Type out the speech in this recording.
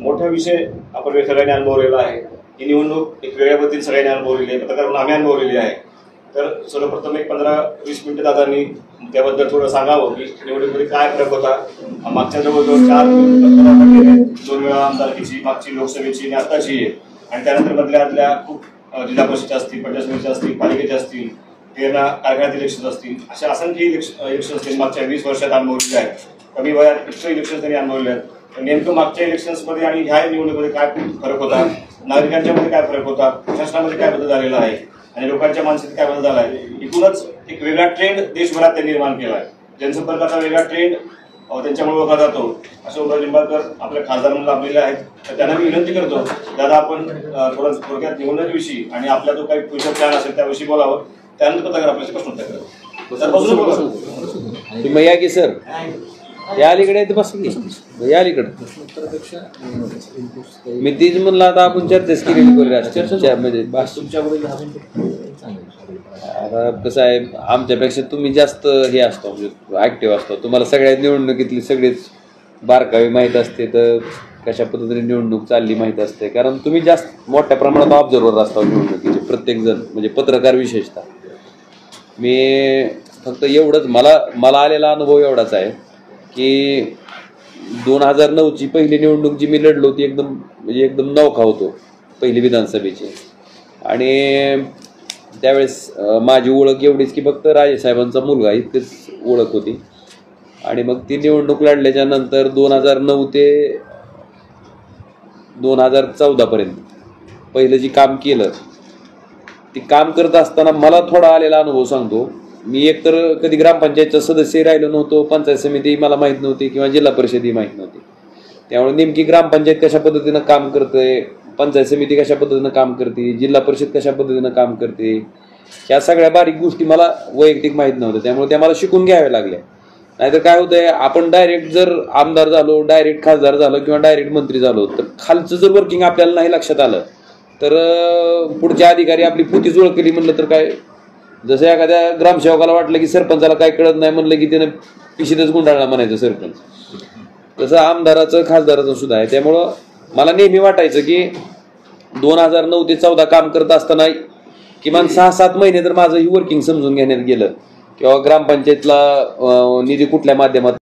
मोठा विषय आपण सगळ्यांनी अनुभवलेला आहे. ही निवडणूक एक वेगळ्या पद्धतीने सगळ्यांनी अनुभवलेली आहे. पत्रकारांना म्हणून आम्ही अनुभवलेली आहे. तर सर्वप्रथम एक पंधरा वीस मिनिटं दादांनी त्याबद्दल थोडं सांगावं की निवडणुकीमध्ये काय फरक होता. मागच्या जवळजवळ चार दोन वेळा आमदारकीची मागची लोकसभेची आणि आताची आहे. आणि त्यानंतर मधल्या आदल्या खूप जिल्हा परिषदच्या असतील पंचायत समितीच्या असतील पालिकेच्या असतील तेरणा कारखान्यात इलेक्शन असतील अशा असंख्य इलेक्शन इलेक्शन असतील मागच्या वीस वर्षात अनुभवलेले आहेत. कमी वयात इतकं इलेक्शन त्यांनी अनुभवले आहेत. नेमकं मागच्या इलेक्शन्समध्ये आणि ह्या निवडणुकीमध्ये काय फरक होता नागरिकांच्यामध्ये काय फरक होता प्रशासनामध्ये काय बदल झालेला आहे आणि लोकांच्या मानसिक काय बदल झाला आहे एकूणच एक वेगळा ट्रेंड देशभरात त्यांनी निर्माण केला आहे जनसंपर्काचा वेगळा ट्रेंड त्यांच्यामुळे ओळखला जातो असे उद्धव लिंबाळकर आपल्या खासदार म्हणून लाभलेले आहेत तर त्यांना मी विनंती करतो दादा आपण थोडं थोडक्यात निवडणुकीविषयी आणि आपला जो काही फ्युचर प्लॅन असेल त्याविषयी बोलावं त्यानंतर पत्रकार आपल्याशी प्रश्न उत्तर करेल. तर बसून बोला. तुम्ही या की सर या अलीकडे आहेत बस की या अलीकडे. मी तीच म्हणलं आता आपण चर्चाच केली करूया म्हणजे आता कसं आहे आमच्यापेक्षा तुम्ही जास्त हे असतो म्हणजे ऍक्टिव्ह असतो. तुम्हाला सगळ्या निवडणुकीतली सगळीच बारकावी माहीत असते तर कशा पद्धतीने निवडणूक चालली माहीत असते. कारण तुम्ही जास्त मोठ्या प्रमाणात ऑब्झर्वर असता निवडणुकीचे प्रत्येक जण म्हणजे पत्रकार विशेषतः. मी फक्त एवढंच मला मला आलेला अनुभव एवढाच आहे. की दोन हजार नऊची पहिली निवडणूक जी मी लढलो ती एकदम म्हणजे एकदम नौखा होतो पहिली विधानसभेची. आणि त्यावेळेस माझी ओळख एवढीच की फक्त राजेसाहेबांचा मुलगा इतकीच ओळख होती. आणि मग ती निवडणूक लढल्याच्या नंतर दोन हजार नऊ ते दोन हजार चौदापर्यंत पहिलं जी काम केलं ती काम करत असताना मला थोडा आलेला अनुभव सांगतो. मी एकतर कधी ग्रामपंचायतचा सदस्य राहिलो नव्हतो पंचायत समिती मला माहीत नव्हती किंवा जिल्हा परिषद ही माहीत नव्हती. त्यामुळे नेमकी ग्रामपंचायत कशा पद्धतीनं काम करते पंचायत समिती कशा पद्धतीनं काम करते जिल्हा परिषद कशा पद्धतीनं काम करते ह्या सगळ्या बारीक गोष्टी मला वैयक्तिक माहीत नव्हत्या. त्यामुळे त्या मला शिकून घ्याव्या लागल्या. नाहीतर काय होतंय आपण डायरेक्ट जर आमदार झालो डायरेक्ट खासदार झालो किंवा डायरेक्ट मंत्री झालो तर खालचं जर वर्किंग आपल्याला नाही लक्षात आलं तर पुढचे अधिकारी आपली पुतीच ओळखली केली म्हणलं तर काय जसं एखाद्या ग्रामसेवकाला वाटलं की सरपंचाला काय कळत नाही म्हणलं की त्यानं पिशीतच गुंडाळला म्हणायचं सरपंच. तसं आमदाराचं खासदाराचं सुद्धा आहे. त्यामुळं मला नेहमी वाटायचं की दोन हजार नऊ ते चौदा काम करत असताना किमान सहा सात महिने तर माझं ही वर्किंग समजून घेण्यात गेलं. किंवा ग्रामपंचायतला निधी कुठल्या माध्यमात